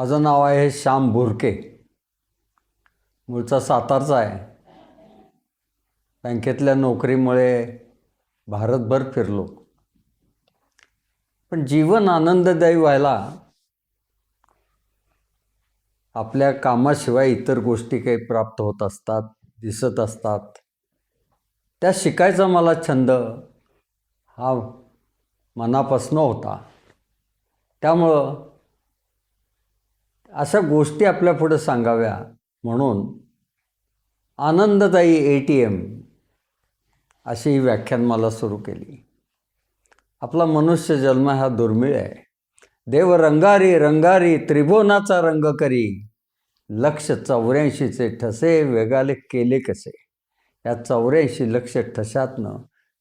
माझं नाव आहे श्याम बोरके मूळचा सातारचा आहे. बँकेतल्या नोकरीमुळे भारतभर फिरलो. पण जीवन आनंददायी व्हायला आपल्या कामाशिवाय इतर गोष्टी काही प्राप्त होत असतात दिसत असतात. त्या शिकायचा मला छंद हा मनापासून होता. त्यामुळं अशा गोष्टी आपल्या पुढे सांगाव्या. म्हणून आनंददायी ए टी एम अशी ही व्याख्यान मला सुरू केली. आपला मनुष्य जन्म हा दुर्मिळ आहे. देव रंगारी रंगारी त्रिभुवनाचा रंग करी. लक्ष चौऱ्याऐंशीचे ठसे वेगाले केले कसे? या चौऱ्याऐंशी लक्ष ठशातनं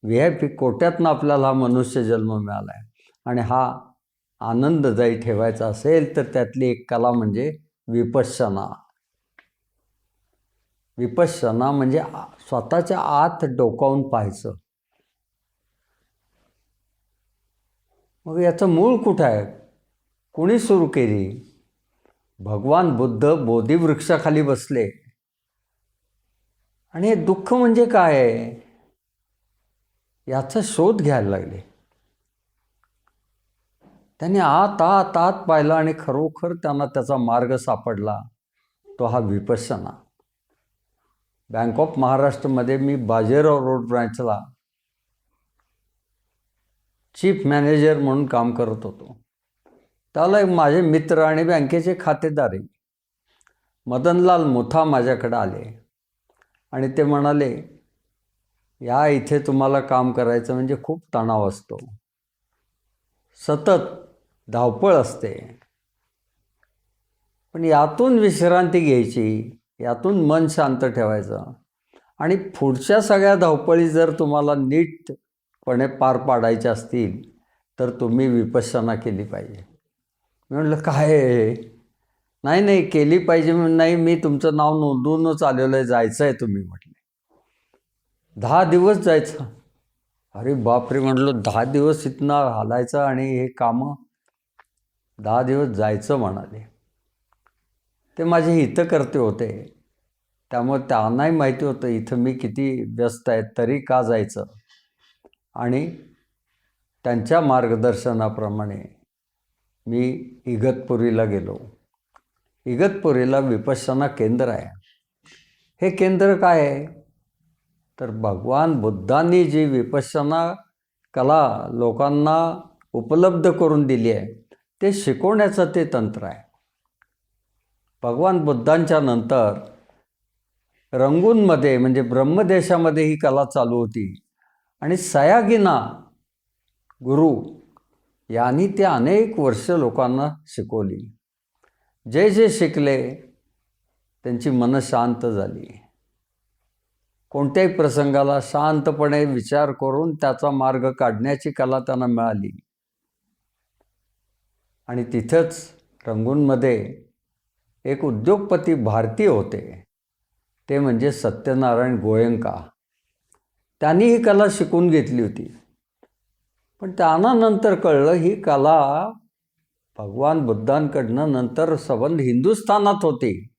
व्ही आय पी कोट्यातनं आपल्याला हा मनुष्य जन्म मिळाला आहे आणि हा आनंददायी ठेवायचा असेल तर त्यातली एक कला म्हणजे विपश्यना. विपश्यना म्हणजे स्वतःच्या आत डोकावून पाहायचं. मग याचं मूळ कुठं आहे? कोणी सुरू केली? भगवान बुद्ध बोधिवृक्षाखाली बसले. आणि हे दुःख म्हणजे काय? आहे याचा शोध घ्यायला लागले. त्यांनी आत आत आत पाहिलं आणि खरोखर त्यांना त्याचा मार्ग सापडला. तो हा विपसना बँक ऑफ महाराष्ट्रमध्ये मी बाजीराव रोड ब्रँचला चीफ मॅनेजर म्हणून काम करत होतो. त्याला एक माझे मित्र आणि बँकेचे खातेदारी मदनलाल मुथा माझ्याकडे आले आणि ते म्हणाले या इथे तुम्हाला काम करायचं म्हणजे खूप तणाव असतो. सतत धावपळ असते. पण यातून विश्रांती घ्यायची यातून मन शांत ठेवायचं. आणि पुढच्या सगळ्या धावपळी जर तुम्हाला नीटपणे पार पाडायच्या असतील तर तुम्ही विपश्यना केली पाहिजे. मी म्हटलं काय? नाही नाही केली पाहिजे म्हणून नाही मी तुमचं नाव नोंदवूनच आलेलं आहे जायचं आहे तुम्ही म्हटले. दहा दिवस जायचं. अरे बापरे म्हटलं दहा दिवस इथनं हालायचं आणि हे कामं दहा दिवस जायचं म्हणाले. ते माझे हितकर्ते होते. त्यामुळे त्यांनाही माहिती होतं इथं मी किती व्यस्त आहे तरी का जायचं? आणि त्यांच्या मार्गदर्शनाप्रमाणे मी इगतपुरीला गेलो. इगतपुरीला विपश्यना केंद्र आहे. हे केंद्र काय आहे? तर भगवान बुद्धांनी जी विपश्यना कला लोकांना उपलब्ध करून दिली आहे ते शिकवण्याचं ते तंत्र आहे. भगवान बुद्धांच्या नंतर रंगूनमध्ये म्हणजे ब्रह्मदेशामध्ये ही कला चालू होती. आणि सयागिना गुरु यांनी ते अनेक वर्ष लोकांना शिकवली. जे जे शिकले त्यांची मनं शांत झाली. कोणत्याही प्रसंगाला शांतपणे विचार करून त्याचा मार्ग काढण्याची कला त्यांना मिळाली. आणि तिथंच रंगूनमध्ये एक उद्योगपती भारतीय होते. ते म्हणजे सत्यनारायण गोयंका. त्यांनी ही कला शिकून घेतली होती. पण त्यांना नंतर कळलं ही कला भगवान बुद्धांकडनं नंतर संबंध हिंदुस्थानात होती.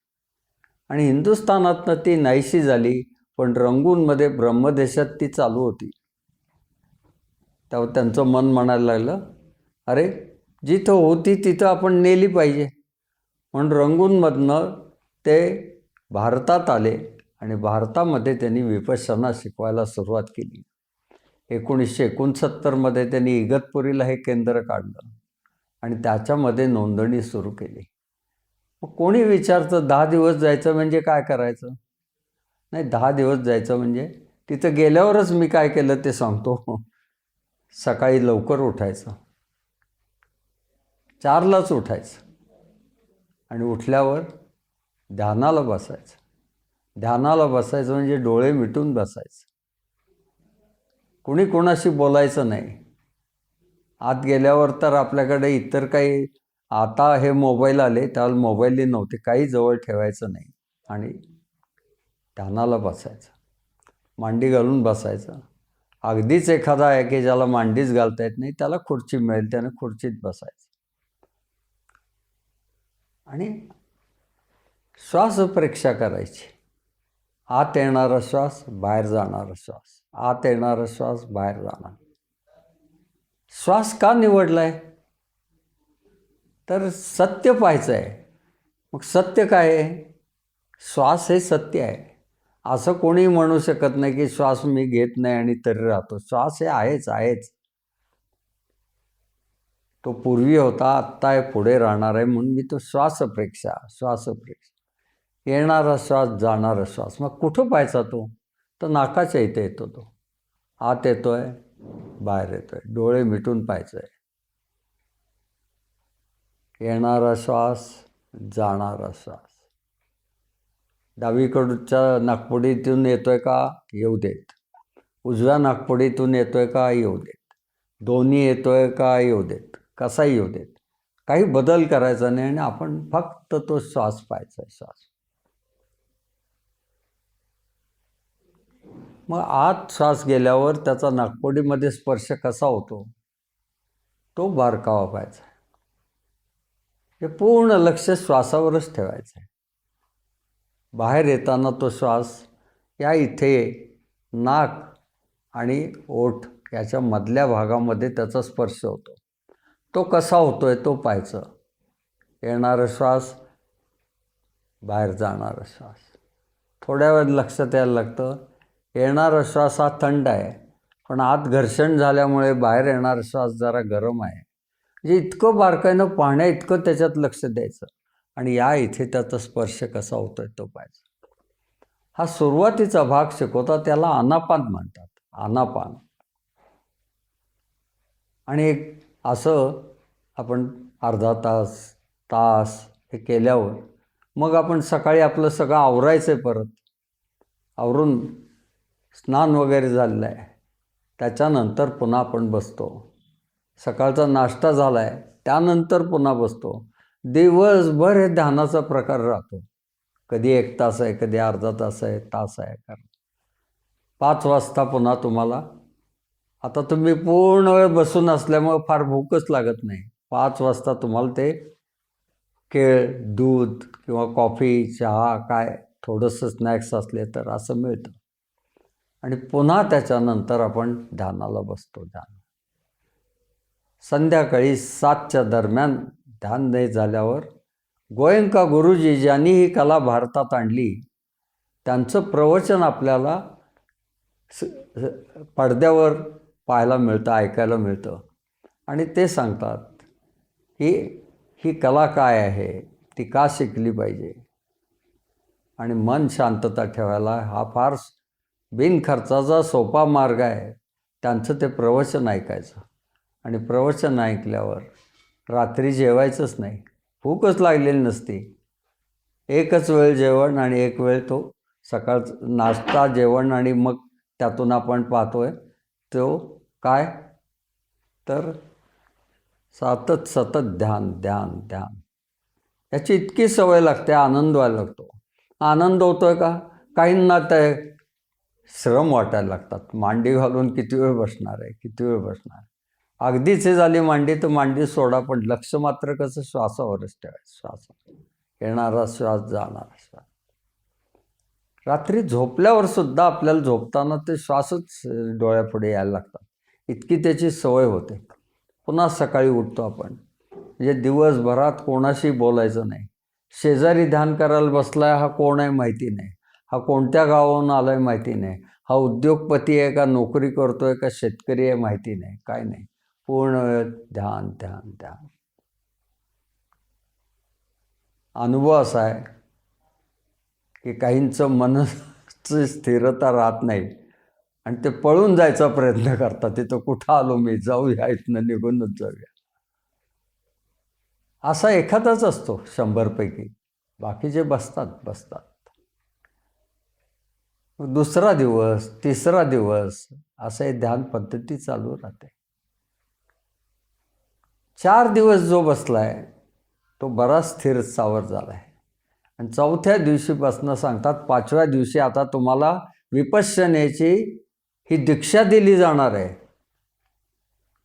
आणि हिंदुस्थानातनं ती नाहीशी झाली पण रंगूनमध्ये ब्रह्मदेशात ती चालू होती. तेव्हा त्यांचं मन म्हणायला लागलं अरे जिथं होती तिथं आपण नेली पाहिजे. म्हणून रंगूनमधनं ते भारतात आले आणि भारतामध्ये त्यांनी विपश्यना शिकवायला सुरुवात केली. एकोणीसशे एकोणसत्तरमध्ये त्यांनी इगतपुरीला हे केंद्र काढलं आणि त्याच्यामध्ये नोंदणी सुरू केली. मग कोणी विचारतं दहा दिवस जायचं म्हणजे काय करायचं? नाही दहा दिवस जायचं म्हणजे तिथं गेल्यावरच मी काय केलं ते सांगतो. सकाळी लवकर उठायचं. चारलाच उठायचं. आणि उठल्यावर ध्यानाला बसायचं. ध्यानाला बसायचं म्हणजे डोळे मिटून बसायचं. कुणी कोणाशी बोलायचं नाही. आत गेल्यावर तर आपल्याकडे इतर काही आता हे मोबाईल आले त्याला मोबाईलही नव्हते काही जवळ ठेवायचं नाही. आणि ध्यानाला बसायचं. मांडी घालून बसायचं. अगदीच एखादा आहे की ज्याला मांडीच घालता येत नाही त्याला खुर्ची मिळेल त्याने खुर्चीत बसायचं. आणि श्वासपरीक्षा करायची. आत येणारा श्वास बाहेर जाणारा श्वास. आत येणारा श्वास बाहेर जाणार. श्वास का निवडला आहे तर सत्य पाहायचं आहे मग सत्य काय आहे? श्वास हे सत्य आहे. असं कोणी म्हणू शकत नाही की श्वास मी घेत नाही आणि तरी राहतो. श्वास हे आहेच आहेच. तो पूर्वी होता आत्ता आहे पुढे राहणार आहे म्हणून मी तो श्वासप्रेक्षा श्वासप्रेक्षा येणारा श्वास जाणारा श्वास. मग कुठं पाहायचा तो? तर नाकाच्या इथे येतो तो. आत आहे बाहेर येतो आहे डोळे मिटून पाहायचं आहे येणारा श्वास जाणारा श्वास. डावीकडच्या नागपुडीतून येतोय का? येऊ देत. उजव्या नागपुडीतून येतोय का? येऊ देत. दोन्ही येतोय का? येऊ देत. कसाही येऊ देत. काही बदल करायचा नाही आणि आपण फक्त तो श्वास पाहायचा श्वास. मग आत श्वास गेल्यावर त्याचा नागपोडीमध्ये स्पर्श कसा होतो? तो बारकावा पाहायचा हे पूर्ण लक्ष श्वासावरच ठेवायचं आहे. बाहेर येताना तो श्वास या इथे नाक आणि ओठ याच्या मधल्या भागामध्ये त्याचा स्पर्श होतो. तो कसा होतो आहे तो पाहायचं. येणारा श्वास बाहेर जाणारा श्वास. थोड्या वेळ लक्षात यायला लागतं येणारा श्वास हा थंड आहे पण आत घर्षण झाल्यामुळे बाहेर येणारा श्वास जरा गरम आहे. म्हणजे इतकं बारकाईनं पाहण्या इतकं त्याच्यात लक्ष द्यायचं. आणि या इथे त्याचा स्पर्श कसा होतोय तो पाहिजे हा सुरुवातीचा भाग शिकवता त्याला अनापान म्हणतात. अनापान आणि एक असं आपण अर्धा तास तास हे केल्यावर मग आपण सकाळी आपलं सगळं आवरायचं आहे परत. आवरून स्नान वगैरे झालेलं आहे त्याच्यानंतर पुन्हा आपण बसतो. सकाळचा नाश्ता झाला आहे त्यानंतर पुन्हा बसतो. दिवसभर हे ध्यानाचा प्रकार राहतो. कधी एक तास आहे कधी अर्धा तास आहे तास आहे. कारण पाच वाजता पुन्हा तुम्हाला आता तुम्ही पूर्ण वेळ बसून असल्यामुळं फार भूकच लागत नाही. पाच वाजता तुम्हाला ते केळ दूध किंवा कॉफी चहा काय थोडंसं स्नॅक्स असले तर असं मिळतं. आणि पुन्हा त्याच्यानंतर आपण ध्यानाला बसतो ध्यान. संध्याकाळी सातच्या दरम्यान ध्यान नाही झाल्यावर गोयंका गुरुजी ज्यांनी ही कला भारतात आणली त्यांचं प्रवचन आपल्याला स- पडद्यावर पाहायला मिळतं ऐकायला मिळतं. आणि ते सांगतात की ही कला काय आहे? ती का शिकली पाहिजे? आणि मन शांतता ठेवायला हा फार बिनखर्चाचा सोपा मार्ग आहे. त्यांचं ते प्रवचन ऐकायचं. आणि प्रवचन ऐकल्यावर रात्री जेवायचंच नाही. भूकच लागलेली नसती. एकच वेळ जेवण आणि एक वेळ तो सकाळचं नाश्ता जेवण आणि मग त्यातून आपण पाहतोय तो काय? तर सतत सतत ध्यान ध्यान ध्यान. याची इतकी सवय लागते आनंद व्हायला लागतो. आनंद होतोय का? काहींना ते श्रम वाटायला लागतात. मांडी घालून किती वेळ बसणार आहे? किती वेळ बसणार आहे? अगदीच हे झाली मांडी तर मांडी सोडा पण लक्ष मात्र कसं? श्वासावरच ठेवायचं. श्वास. येणारा श्वास जाणारा श्वास. रात्री झोपल्यावर सुद्धा आपल्याला झोपताना ते श्वासच डोळ्यापुढे यायला लागतात. इतकी त्याची सवय होते. पुन्हा सकाळी उठतो आपण. म्हणजे दिवसभरात कोणाशी बोलायचं नाही. शेजारी ध्यान करायला बसलाय हा कोण आहे माहिती नाही. हा कोणत्या गावाहून आला आहे माहिती नाही. हा उद्योगपती आहे का नोकरी करतो आहे का शेतकरी आहे माहिती नाही. काय नाही. पूर्ण वेळ ध्यान ध्यान ध्यान. अनुभव असा आहे की काहींचं मनची स्थिरता राहत नाही. आणि ते पळून जायचा प्रयत्न करतात. तिथं कुठं आलो मी? जाऊया इथनं निघूनच जाऊया असा एखादाच असतो शंभरपैकी. बाकीचे बसतात बसतात. दुसरा दिवस तिसरा दिवस असं हे ध्यान पद्धती चालू राहते. चार दिवस जो बसलाय तो बराच स्थिर सावर झाला आहे आणि चौथ्या दिवशीपासनं सांगतात पाचव्या दिवशी आता तुम्हाला विपश्यनेची ही दीक्षा दिली जाणार आहे.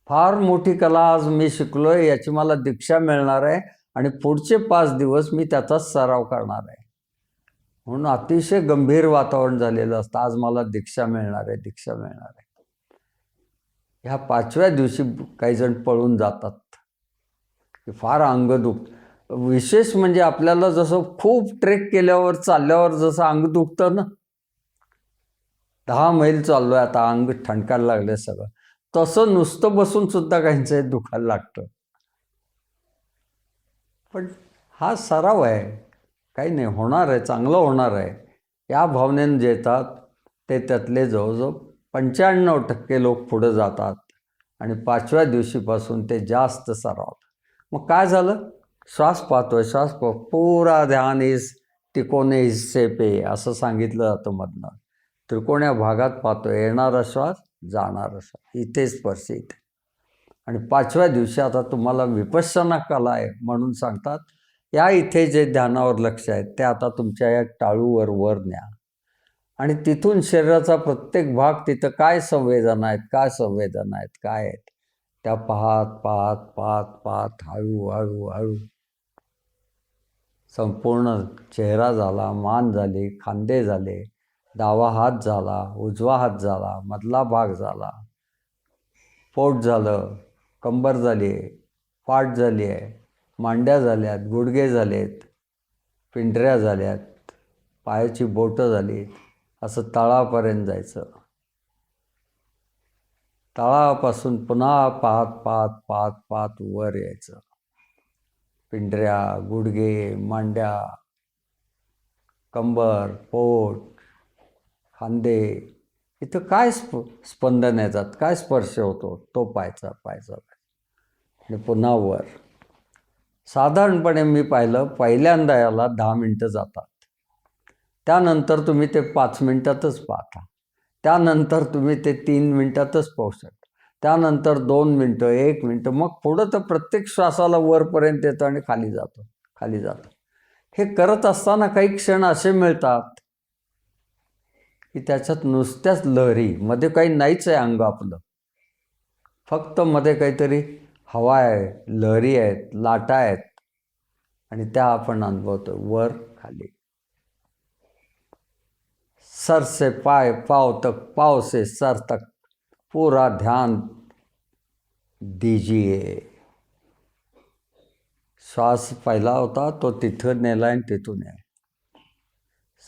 फार मोठी कला आज मी शिकलो आहे याची मला दीक्षा मिळणार आहे आणि पुढचे पाच दिवस मी त्याचाच सराव करणार आहे. म्हणून अतिशय गंभीर वातावरण झालेलं असतं. आज मला दीक्षा मिळणार आहे दीक्षा मिळणार आहे. ह्या पाचव्या दिवशी काही जण पळून जातात. की फार अंग दुख विशेष म्हणजे आपल्याला जसं खूप ट्रेक केल्यावर चालल्यावर जसं अंग दुखतं ना दहा मैल चाललोय आता अंग ठणकायला लागले सगळं. तसं नुसतं बसून सुद्धा काहींचं दुखायला लागतं. पण हा सराव आहे. काही नाही होणार आहे चांगलं होणार आहे. या भावनेनं जे येतात ते त्यातले जवळजवळ पंच्याण्णव टक्के लोक पुढं जातात. आणि पाचव्या दिवशीपासून ते जास्त सरावतात मग काय झालं? श्वास पाहतोय श्वास पाह पुरा ध्यान इस टिकोने हिस्से पे असं सांगितलं जातं मधनं. त्रिकोण्या भागात पाहतो येणारा श्वास जाणारा श्वास. इथे स्पर्श इथे. आणि पाचव्या दिवशी आता तुम्हाला विपश्यना कला आहे म्हणून सांगतात या इथे जे ध्यानावर लक्ष आहे ते आता तुमच्या या टाळूवर वर न्या. आणि तिथून शरीराचा प्रत्येक भाग तिथं काय संवेदना आहेत काय संवेदना आहेत काय आहेत त्या पाहत पाहत पाहत पाहत हळू हळू हळू. संपूर्ण चेहरा झाला मान झाली खांदे झाले डावा हात झाला उजवा हात झाला मधला भाग झाला. पोट झालं कंबर झाली आहे पाठ झाली आहे मांड्या झाल्यात गुडघे झालेत पिंढऱ्या झाल्यात पायाची बोटं झालीत असं तळापर्यंत जायचं. तळापासून पुन्हा पाहत पाहत पाहत पाहत वर यायचं. पिंढऱ्या गुडघे मांड्या कंबर पोट खांदे. इथं काय स्प स्पंदन येतात काय स्पर्श होतो? तो पाहायचा पाहायचा. आणि पुन्हा वर. साधारणपणे मी पाहिलं पहिल्यांदा याला दहा मिनटं जातात. त्यानंतर तुम्ही ते पाच मिनटातच पाहता. त्यानंतर तुम्ही ते तीन मिनटातच पाहू शकता. त्यानंतर दोन मिनटं एक मिनटं मग पुढं तर प्रत्येक श्वासाला वरपर्यंत येतं आणि खाली जातो खाली जातं. हे करत असताना काही क्षण असे मिळतात की त्याच्यात नुसत्याच लहरी मध्ये काही नाहीच आहे अंग आपलं. फक्त मध्ये काहीतरी हवा आहे लहरी आहेत लाटा आहेत. आणि त्या आपण अनुभवतो वर खाली. सर से पाय पाव तक पाव से सर तक पूरा ध्यान दीजिए. श्वास पहिला होता तो तिथं नेला आणि तिथून आहे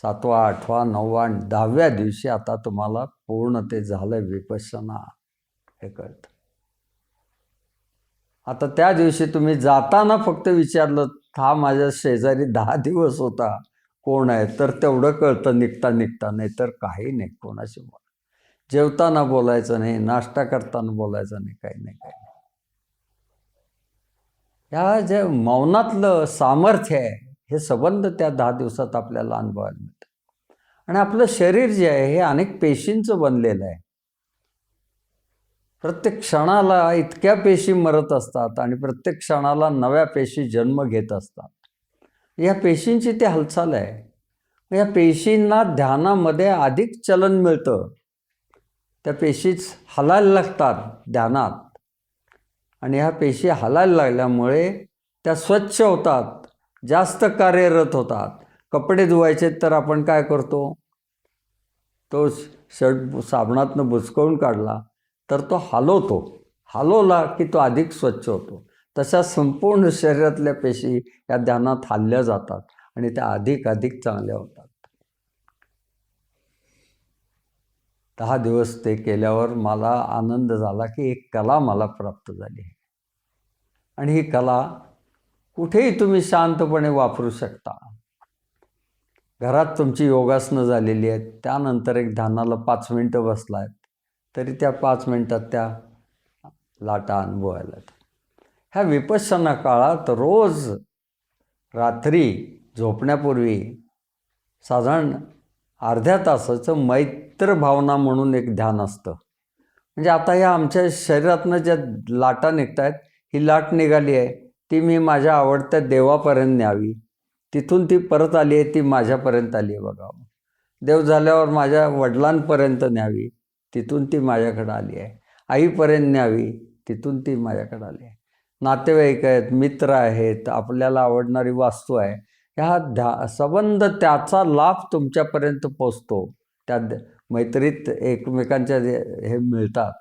सातवा आठवा नववा दहाव्या दिवशी आता तुम्हाला पूर्ण ते झालं विपश्यना. हे कळतं. आता त्या दिवशी तुम्ही जाताना फक्त विचारलं हा माझ्या शेजारी दहा दिवस होता. कोण आहे? तर तेवढं कळतं निघता निघता. नाही तर काही नाही कोणाशी बोला जेवताना बोलायचं नाही नाश्ता करताना बोलायचं नाही काही नाही काही नाही. ह्या जे मौनातलं सामर्थ्य आहे हे संबंध त्या दहा दिवसात आपल्याला अनुभवायला मिळतं आणि आपलं शरीर जे आहे हे अनेक पेशींचं बनलेलं आहे. प्रत्येक क्षणाला इतक्या पेशी मरत असतात आणि प्रत्येक क्षणाला नव्या पेशी जन्म घेत असतात. या पेशींची ती हालचाल आहे. या पेशींना ध्यानामध्ये अधिक चलन मिळतं. त्या पेशीच हलायला लागतात ध्यानात. आणि ह्या पेशी हलायला लागल्यामुळे त्या स्वच्छ होतात. जास्त कार्यरत होतात. कपडे धुवायचे तर आपण काय करतो? तो शर्ट साबणातनं बुचकवून काढला तर तो हलवतो. हलवला की तो अधिक स्वच्छ होतो. तशा संपूर्ण शरीरातल्या पेशी या ध्यानात हल्ल्या जातात आणि त्या अधिक अधिक चांगल्या होतात. दहा दिवस ते केल्यावर मला आनंद झाला की एक कला मला प्राप्त झाली. आणि ही कला कुठेही तुम्ही शांतपणे वापरू शकता. घरात तुमची योगासनं झालेली आहेत. त्यानंतर एक ध्यानाला पाच मिनटं बसला आहेत तरी त्या पाच मिनटात त्या लाटा अनुभवायला ह्या विपश्यना काळात रोज रात्री झोपण्यापूर्वी साधारण अर्ध्या तासाचं मैत्र भावना म्हणून एक ध्यान असतं. म्हणजे आता या आमच्या शरीरातनं ज्या लाटा निघत आहेत ही लाट निघाली आहे. ती मी माझ्या आवडत्या देवापर्यंत न्यावी. तिथून ती परत आली आहे ती माझ्यापर्यंत आली आहे बघा. देव झाल्यावर माझ्या वडिलांपर्यंत न्यावी तिथून ती माझ्याकडं आली आहे. आईपर्यंत न्यावी तिथून ती माझ्याकडं आली आहे. नातेवाईक आहेत मित्र आहेत आपल्याला आवडणारी वास्तू आहे. ह्या ध्या संबंध त्याचा लाभ तुमच्यापर्यंत पोचतो. त्या द- मैत्रीत एकमेकांच्या हे मिळतात.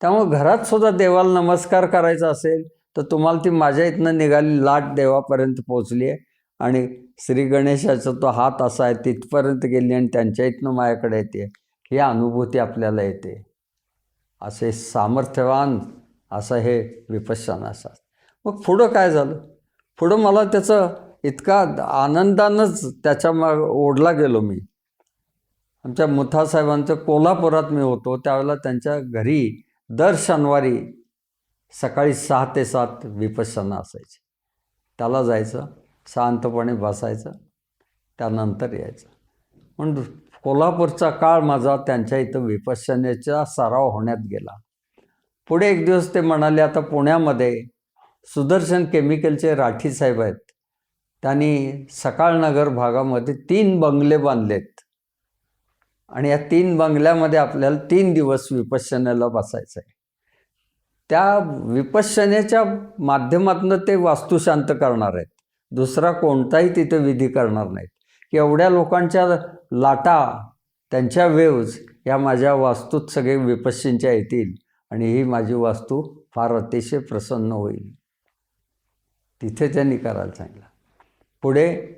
त्यामुळे घरात सुद्धा देवाला नमस्कार करायचा असेल तर तुम्हाला ती माझ्या इथनं निघाली लाट देवापर्यंत पोचली आहे. आणि श्री गणेशाचा तो हात असा आहे तिथपर्यंत गेली आणि त्यांच्या इथनं माझ्याकडे येते. ही अनुभूती आपल्याला येते. असे सामर्थ्यवान असं हे विपश्यना असतात मग पुढं काय झालं? पुढं मला त्याचं इतका आनंदानंच त्याच्या माग ओढला गेलो मी. आमच्या मुथासाहेबांचं कोल्हापुरात मी होतो त्यावेळेला त्यांच्या घरी दर शनिवारी सकाळी सहा ते सात विपश्यना असायची. त्याला जायचं शांतपणे बसायचं त्यानंतर यायचं. म्हणून कोल्हापूरचा काळ माझा त्यांच्या इथं विपश्यनेचा सराव होण्यात गेला. पुढे एक दिवस ते म्हणाले आता पुण्यामध्ये सुदर्शन केमिकलचे राठी साहेब आहेत. त्यांनी सकाळनगर भागामध्ये तीन बंगले बांधलेत. आणि या तीन बंगल्यामध्ये आपल्याला तीन दिवस विपश्यनेला बसायचं आहे त्या विपश्यनेच्या माध्यमातून ते वास्तू शांत करणार आहेत. दुसरा कोणताही तिथे विधी करणार नाहीत. की एवढ्या लोकांच्या लाटा त्यांच्या वेव्ज या माझ्या वास्तूत सगळे विपश्यनच्या येतील आणि ही माझी वास्तू फार अतिशय प्रसन्न होईल. तिथे त्यांनी करायला सांगितलं. पुढे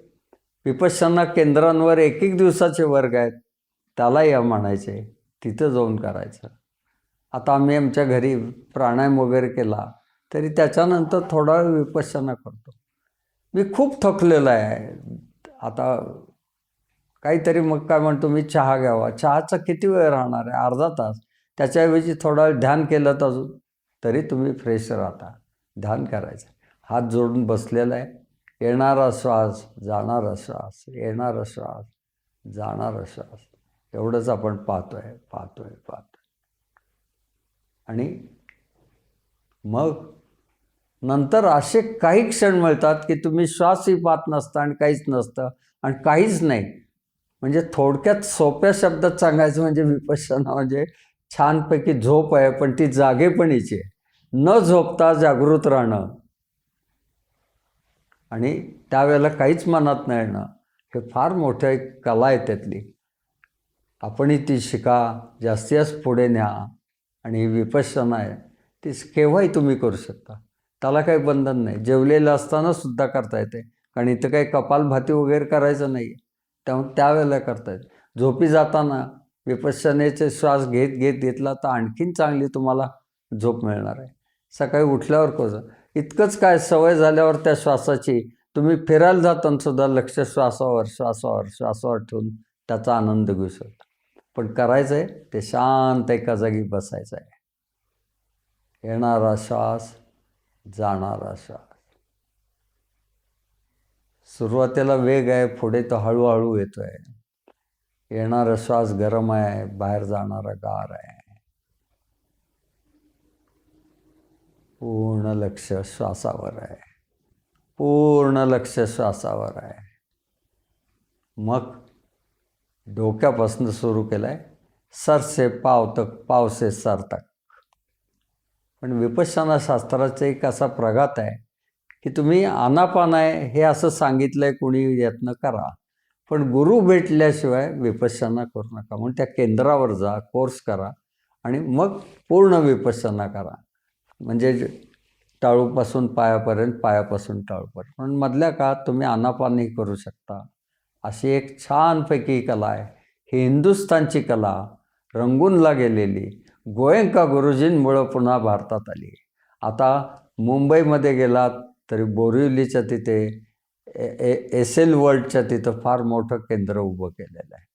विपश्यना केंद्रांवर एक एक दिवसाचे वर्ग आहेत. त्याला या म्हणायचे. तिथं जाऊन करायचं. आता आम्ही आमच्या घरी प्राणायाम वगैरे केला तरी त्याच्यानंतर थोडा वेळ विपश्यना करतो. मी खूप थकलेलो आहे. आता काहीतरी मग काय म्हणतो मी चहा घ्यावा. चहाचा किती वेळ राहणार आहे? अर्धा तास. त्याच्याऐवजी थोडा वेळ ध्यान केलं तर अजून तरी तुम्ही फ्रेश राहता. ध्यान करायचं. हात जोडून बसलेला आहे. येणारा श्वास जाणारा श्वास येणारा श्वास जाणारा श्वास. एवढंच आपण पाहतोय पाहतोय पाहतो आणि मग नंतर असे काही क्षण मिळतात की तुम्ही श्वासही पाहत नसता आणि काहीच नसतं आणि काहीच नाही. म्हणजे थोडक्यात सोप्या शब्दात सांगायचं म्हणजे विपश्यना म्हणजे छानपैकी झोप आहे पण ती जागेपणीची आहे. न झोपता जागृत राहणं. आणि त्यावेळेला काहीच मनात नाही येणं हे फार मोठं एक कला आहे त्यातली. आपणही ती शिका जास्तीच पुढे न्या. आणि ही विपश्यना आहे ते केव्हाही तुम्ही करू शकता. त्याला काही बंधन नाही. जेवलेलं असताना सुद्धा करता येते. कारण इथं काही कपालभाती वगैरे करायचं नाही त्यामुळे त्यावेळेला करता येते. झोपी जाताना विपश्यनेचे श्वास घेत घेत घेतला तर आणखीन चांगली तुम्हाला झोप मिळणार आहे. सकाळी उठल्यावर कसं? इतकंच काय सवय झाल्यावर त्या श्वासाची तुम्ही फिरायला जाताना सुद्धा लक्ष श्वासावर श्वासावर श्वासावर ठेवून त्याचा आनंद घेऊ शकता. पण करायचं आहे ते शांत एका जागी बसायचं आहे येणारा श्वास जाणारा श्वास. सुरुवातीला वेग आहे पुढे तो हळूहळू येतो आहे येणारा श्वास गरम आहे बाहेर जाणारा गार आहे. पूर्ण लक्ष श्वासावर आहे. पूर्ण लक्ष श्वासावर आहे. मग डोक्यापासून सुरू केलं आहे सरसे पाव तक पावसे सर तक. पण विपश्चना शास्त्राचा एक असा प्रघात आहे की तुम्ही आनापान आहे हे असं सांगितलं आहे कुणी यत्न करा. पण गुरु भेटल्याशिवाय विपश्चना करू नका. म्हणून त्या केंद्रावर जा कोर्स करा आणि मग पूर्ण विपश्चना करा. म्हणजे टाळूपासून पायापर्यंत पायापासून टाळूपर्यंत. पण मधल्या काळात तुम्ही आनापानही करू शकता. अशी एक छानपैकी कला आहे. ही हिंदुस्थानची कला रंगूनला गेलेली गोयंका गुरुजींमुळं पुन्हा भारतात आली. आता मुंबईमध्ये गेलात तरी बोरिवलीच्या तिथे ए एस एल वर्ल्डच्या तिथं फार मोठं केंद्र उभं केलेलं आहे.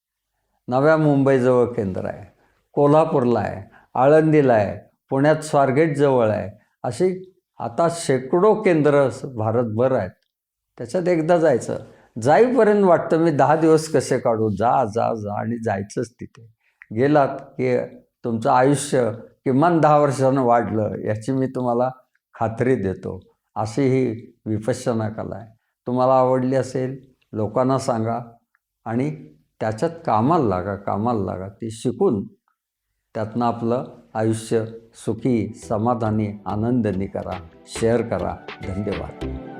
नव्या मुंबईजवळ केंद्र आहे. कोल्हापूरला आहे. आळंदीला आहे. पुण्यात स्वारगेटजवळ आहे. अशी आता शेकडो केंद्र भारतभर आहेत. त्याच्यात एकदा जायचं. जाईपर्यंत वाटतं मी दहा दिवस कसे काढू? जा जा जा. आणि जायचंच तिथे. गेलात की तुमचं आयुष्य किमान दहा वर्षानं वाढलं याची मी तुम्हाला खात्री देतो. अशी ही विपश्यना कला आहे. तुम्हाला आवडली असेल लोकांना सांगा आणि त्याच्यात कामाला लागा कामाला लागा. ती शिकून त्यातनं आपलं आयुष्य सुखी समाधानी आनंदाने करा. शेअर करा. धन्यवाद.